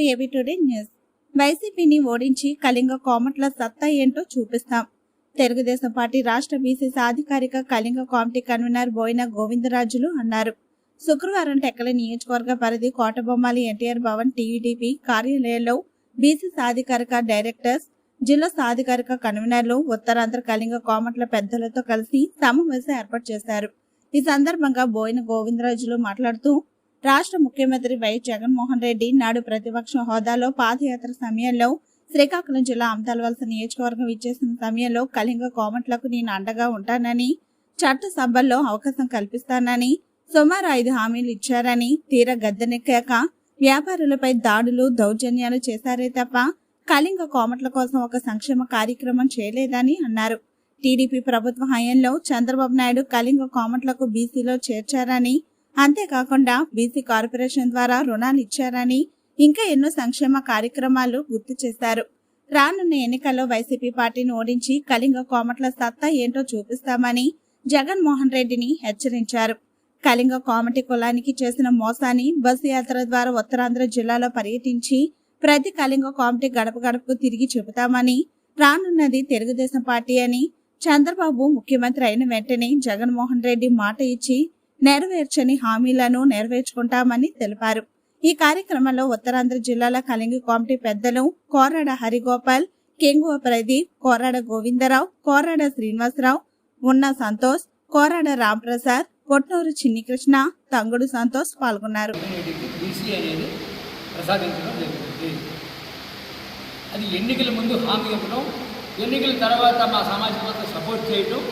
To AB today news? వైసీపీని ఓడించి కళింగ కోమట్ల సత్తా ఏంటో చూపిస్తాం. తెలుగుదేశం పార్టీ రాష్ట్ర బీసీ సాధికారిక కళింగ కామిటీ కన్వీనర్ బోయిన గోవిందరాజులు అన్నారు. శుక్రవారం టెక్కల నియోజకవర్గ పరిధి కోటబొమ్మాలి ఎన్టీఆర్ భవన్ టీడీపీ కార్యాలయంలో బీసీ సాధికారిక డైరెక్టర్స్ జిల్లా సాధికారిక కన్వీనర్లు ఉత్తరాంధ్ర కళింగ కోమట్ల పెద్దలతో కలిసి సమావేశం ఏర్పాటు చేశారు. ఈ సందర్భంగా బోయిన గోవిందరాజులు మాట్లాడుతూ రాష్ట్ర ముఖ్యమంత్రి వైఎస్ జగన్మోహన్ రెడ్డి నాడు ప్రతిపక్ష హోదాలో పాదయాత్ర సమయంలో శ్రీకాకుళం జిల్లా అమతాల్వలస నియోజకవర్గం ఇచ్చేసిన సమయంలో కళింగ కోమట్లకు నేను అండగా ఉంటానని చట్ట సభల్లో అవకాశం కల్పిస్తానని సుమారు ఐదు హామీలు ఇచ్చారని తీర గద్దెనెక్కాక వ్యాపారులపై దాడులు దౌర్జన్యాలు చేశారే తప్ప కళింగ కోమట్ల కోసం ఒక సంక్షేమ కార్యక్రమం చేయలేదని అన్నారు. టీడీపీ ప్రభుత్వ హయాంలో చంద్రబాబు నాయుడు కళింగ కోమట్లకు బీసీలో చేర్చారని అంతేకాకుండా బీసీ కార్పొరేషన్ ద్వారా రుణాలు ఇచ్చారని ఇంకా ఎన్నో సంక్షేమ కార్యక్రమాలు గుర్తు చేశారు. రానున్న ఎన్నికల్లో వైసీపీ పార్టీని ఓడించి కళింగ కోమట్ల సత్తా ఏంటో చూపిస్తామని జగన్మోహన్ రెడ్డిని హెచ్చరించారు. కళింగ కోమటి కులానికి చేసిన మోసాన్ని బస్సు యాత్ర ద్వారా ఉత్తరాంధ్ర జిల్లాలో పర్యటించి ప్రతి కళింగ కోమటి గడప గడపకు తిరిగి చెబుతామని రానున్నది తెలుగుదేశం పార్టీ అని చంద్రబాబు ముఖ్యమంత్రి అయిన వెంటనే జగన్మోహన్ రెడ్డి మాట ఇచ్చి నెరవేర్చని హామీలను నెరవేర్చుకుంటామని తెలిపారు. ఈ కార్యక్రమంలో ఉత్తరాంధ్ర జిల్లాల కలింగి కమిటీ పెద్దలు కోరాడ హరిగోపాల్ కెంగువ ప్రదీప్ కోరాడ గోవిందరావు కోరాడ శ్రీనివాసరావు ఉన్న సంతోష్ కోరాడ రాంప్రసాద్ కొట్నూరు చిన్నికృష్ణ తంగుడు సంతోష్ పాల్గొన్నారు. అది ఎన్నికల ముందు హామీ ఇవ్వడం ఎన్నికల తర్వాత మా సమాజం సపోర్ట్ చేయడం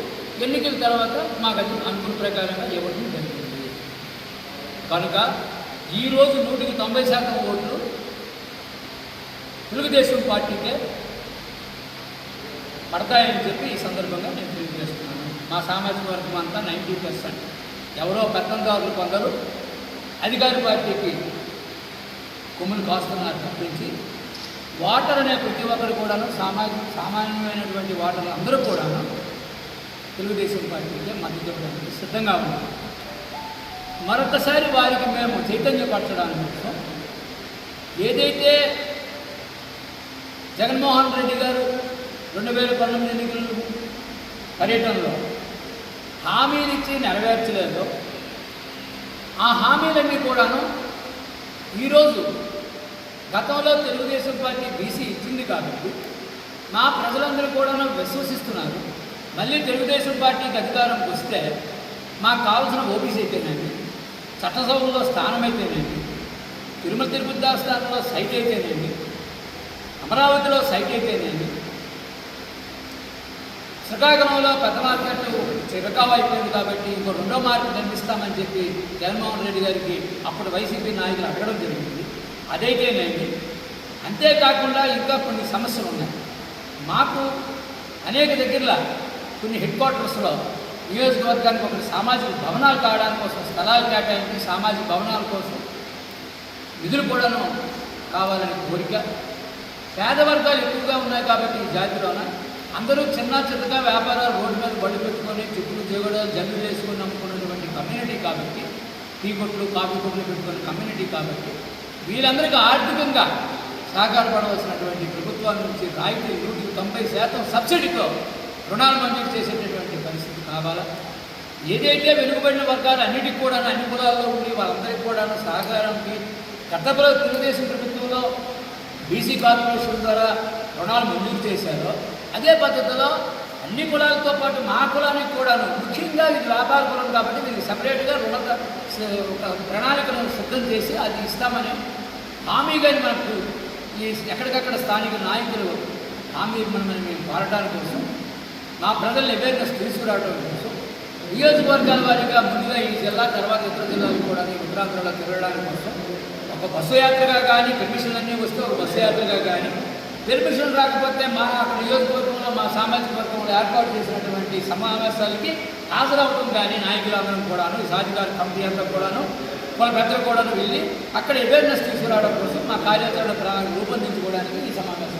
ఎన్నికల తర్వాత మాకు అది అనుకున్న ప్రకారంగా ఇవ్వడం జరుగుతుంది కనుక ఈరోజు నూటికి తొంభై శాతం ఓట్లు తెలుగుదేశం పార్టీకే పడతాయని చెప్పి ఈ సందర్భంగా నేను తెలియజేస్తున్నాను. మా సామాజిక వర్గం అంతా నైంటీ పర్సెంట్. ఎవరో పెత్తందారులు కొందరు అధికార పార్టీకి కొమ్ములు కాస్తున్నారు తప్పించి ఓటర్ అనే ప్రతి ఒక్కరు కూడాను సామాజిక సామాన్యమైనటువంటి ఓటర్లు అందరూ కూడాను తెలుగుదేశం పార్టీకి మద్దతు ఇవ్వడానికి సిద్ధంగా ఉన్నారు మరొకసారి వారికి మేము చైతన్యపరచడానికి కోసం ఏదైతే జగన్మోహన్ రెడ్డి గారు రెండు వేల పంతొమ్మిది ఎన్నికలు పర్యటనలో హామీలు ఇచ్చి నెరవేర్చలేదో ఆ హామీలన్నీ కూడాను ఈరోజు గతంలో తెలుగుదేశం పార్టీ బీసీ ఇచ్చింది కాబట్టి మా ప్రజలందరూ కూడాను విశ్వసిస్తున్నారు. మళ్ళీ తెలుగుదేశం పార్టీకి అధికారం వస్తే మాకు కావాల్సిన ఓబీసీ అయితేనండి చట్టసభలో స్థానం అయితేనండి తిరుమల తిరుపతి దేవస్థానంలో సైట్ అయితేనండి అమరావతిలో సైట్ అయితేనండి శ్రీకాకుళంలో పెద్ద మార్కెట్ చిరకావ అయిపోయింది కాబట్టి ఇంకో రెండో మార్కెట్ కనిపిస్తామని చెప్పి జగన్మోహన్ రెడ్డి గారికి అప్పుడు వైసీపీ నాయకులు అడగడం జరిగింది. అదైతేనండి అంతేకాకుండా ఇంకా కొన్ని సమస్యలు ఉన్నాయి. మాకు అనేక దగ్గరలో కొన్ని హెడ్ క్వార్టర్స్లో నియోజకవర్గానికి ఒకటి సామాజిక భవనాలు కావడానికి కోసం స్థలాలు కేటాయించి సామాజిక భవనాల కోసం నిధులు కూడాను కావాలనే కోరిక. పేద వర్గాలు ఎక్కువగా ఉన్నాయి కాబట్టి ఈ జాతిలోన అందరూ చిన్న చిన్నగా వ్యాపారాలు రోడ్డు మీద బండి పెట్టుకొని చెప్పులు దిగడాలు జల్లు వేసుకొని నమ్ముకున్నటువంటి కమ్యూనిటీ కాబట్టి టీ కొట్లు కాఫీ కొట్లు పెట్టుకున్న కమ్యూనిటీ కాబట్టి వీళ్ళందరికీ ఆర్థికంగా సహకారపడవలసినటువంటి ప్రభుత్వాల నుంచి రాయితీ నూటికి తొంభై శాతం సబ్సిడీతో రుణాలు మంజూరు చేసేటటువంటి పరిస్థితి కావాలా? ఏదైతే వెనుకబడిన వర్గాలు అన్నిటికీ కూడా అన్ని కులాల్లో ఉండి వాళ్ళందరికీ కూడా సహకారానికి గతంలో తెలుగుదేశం ప్రభుత్వంలో బీసీ కార్పొరేషన్ ద్వారా రుణాలు మంజూరు చేశారో అదే పద్ధతిలో అన్ని కులాలతో పాటు మా కులానికి కూడాను ముఖ్యంగా ఇది వ్యాపార కులం కాబట్టి దీనికి సపరేట్గా రుణ ఒక ప్రణాళికను సిద్ధం చేసి అది ఇస్తామని హామీ కానీ మనకు ఈ ఎక్కడికక్కడ స్థానిక నాయకులు హామీ ఇవ్వమని మేము కోరడానికి కోసం మా ప్రజల్ని అవేర్నెస్ తీసుకురావడం కోసం నియోజకవర్గాల వారిగా ముందుగా ఈ జిల్లా తర్వాత ఇతర జిల్లాలు కూడా ఈ ఉత్తరాంధ్రలో తిరగడానికి కోసం ఒక బస్సు యాత్రగా కానీ పెర్మిషన్ అన్నీ వస్తే ఒక బస్సు యాత్రగా కానీ పెర్మిషన్ రాకపోతే మా అక్కడ నియోజకవర్గంలో మా సామాజిక వర్గంలో ఏర్పాటు చేసినటువంటి సమావేశాలకి హాజరవడం కానీ నాయకులందరం కూడాను ఈ సాధికార కమిటీ అంతా కూడాను వాళ్ళ పెద్దలు కూడాను వెళ్ళి అక్కడ అవేర్నెస్ తీసుకురావడం కోసం మా కార్యాచరణ ప్రణాళిక రూపొందించుకోవడానికి ఈ సమావేశం